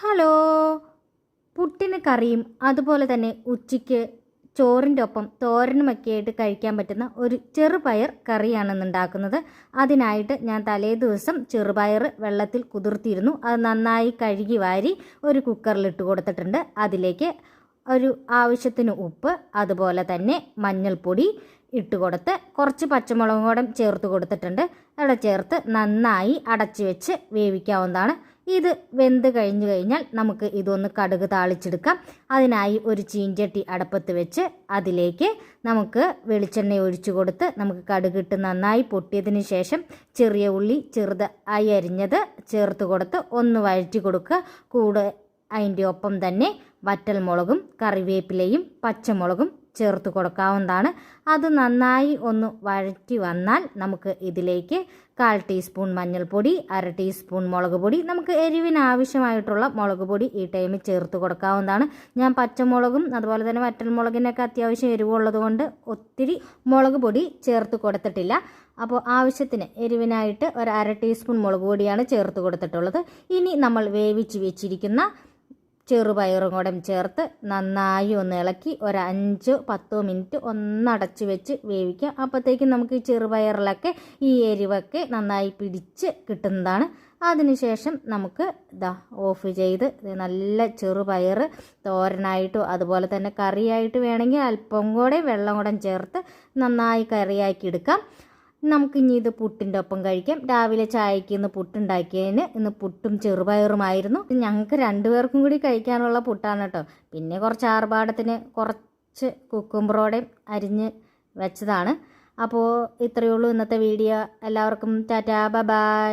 Hello. പുട്ടിന് കറിയും അതുപോലെ തന്നെ ഉച്ചയ്ക്ക് ചോറിന്റെ ഒപ്പം തോരനുമൊക്കെ ആയിട്ട് കഴിക്കാൻ പറ്റുന്ന ഒരു ചെറുപയർ കറിയാണ് ഉണ്ടാക്കുന്നത് അതിനായിട്ട് ഞാൻ തലേ ദിവസം ചെറുപയർ വെള്ളത്തിൽ കുതിർത്തിയിരുന്നു. അത് നന്നായി കഴുകി വാരി ഒരു കുക്കറിലിട്ട് കൊടുത്തിട്ടുണ്ട്. അതിലേക്ക് ഒരു ആവശ്യത്തിന് ഉപ്പ് അതുപോലെ തന്നെ മഞ്ഞൾപ്പൊടി ഇട്ട് കൊടുത്ത് കുറച്ച് പച്ചമുളകും കൂടെ ചേർത്ത് കൊടുത്തിട്ടുണ്ട്. അവിടെ ചേർത്ത് നന്നായി അടച്ചു വെച്ച് വേവിക്കാവുന്നതാണ്. ഇത് വെന്ത് കഴിഞ്ഞു കഴിഞ്ഞാൽ നമുക്ക് ഇതൊന്ന് കടുക് താളിച്ചെടുക്കാം. അതിനായി ഒരു ചീഞ്ചട്ടി അടപ്പത്ത് വെച്ച് അതിലേക്ക് നമുക്ക് വെളിച്ചെണ്ണ ഒഴിച്ചു കൊടുത്ത് നമുക്ക് കടുകിട്ട് നന്നായി പൊട്ടിയതിന് ശേഷം ചെറിയ ഉള്ളി ചെറുതായി അരിഞ്ഞത് ചേർത്ത് കൊടുത്ത് ഒന്ന് വഴറ്റി കൊടുക്കുക. കൂടെ അതിന്റെ ഒപ്പം തന്നെ വറ്റൽമുളകും കറിവേപ്പിലയും പച്ചമുളകും ചേർത്ത് കൊടുക്കാവുന്നതാണ്. അത് നന്നായി ഒന്ന് വഴറ്റി വന്നാൽ നമുക്ക് ഇതിലേക്ക് കാൽ ടീസ്പൂൺ മഞ്ഞൾപ്പൊടി അര ടീസ്പൂൺ മുളക് പൊടി നമുക്ക് എരിവിന് ആവശ്യമായിട്ടുള്ള മുളക് പൊടി ഈ ടൈമിൽ ചേർത്ത് കൊടുക്കാവുന്നതാണ്. ഞാൻ പച്ചമുളകും അതുപോലെ തന്നെ വറ്റൽമുളകിനൊക്കെ അത്യാവശ്യം എരിവുള്ളത് കൊണ്ട് ഒത്തിരി മുളക് പൊടി ചേർത്ത് കൊടുത്തിട്ടില്ല. അപ്പോൾ ആവശ്യത്തിന് എരിവിനായിട്ട് ഒരു അര ടീസ്പൂൺ മുളക് പൊടിയാണ് ചേർത്ത് കൊടുത്തിട്ടുള്ളത്. ഇനി നമ്മൾ വേവിച്ച് വെച്ചിരിക്കുന്ന ചെറുപയറും കൂടെ ചേർത്ത് നന്നായി ഒന്ന് ഇളക്കി ഒരു അഞ്ചോ പത്തോ മിനിറ്റ് ഒന്നടച്ച് വെച്ച് വേവിക്കാം. അപ്പോഴത്തേക്കും നമുക്ക് ഈ ചെറുപയറിലൊക്കെ ഈ എരിവൊക്കെ നന്നായി പിടിച്ച് കിട്ടുന്നതാണ്. അതിനുശേഷം നമുക്ക് ഇതാ ഓഫ് ചെയ്ത് നല്ല ചെറുപയർ തോരനായിട്ടോ അതുപോലെ തന്നെ കറിയായിട്ട് വേണമെങ്കിൽ അല്പം കൂടെ വെള്ളം കൂടെ ചേർത്ത് നന്നായി കറിയാക്കി എടുക്കാം. നമുക്കിനി ഇത് പുട്ടിന്റെ ഒപ്പം കഴിക്കാം. രാവിലെ ചായക്ക് ഇന്ന് പുട്ടുണ്ടാക്കിയതിന് ഇന്ന് പുട്ടും ചെറുപയറുമായിരുന്നു. ഞങ്ങൾക്ക് രണ്ടുപേർക്കും കൂടി കഴിക്കാനുള്ള പുട്ടാണ് കേട്ടോ. പിന്നെ കുറച്ച് ആർഭാടത്തിന് കുറച്ച് കുക്കുംബറോടെയും അരിഞ്ഞ് വെച്ചതാണ്. അപ്പോൾ ഇത്രയേ ഉള്ളൂ ഇന്നത്തെ വീഡിയോ. എല്ലാവർക്കും ടാറ്റാ. ബൈ.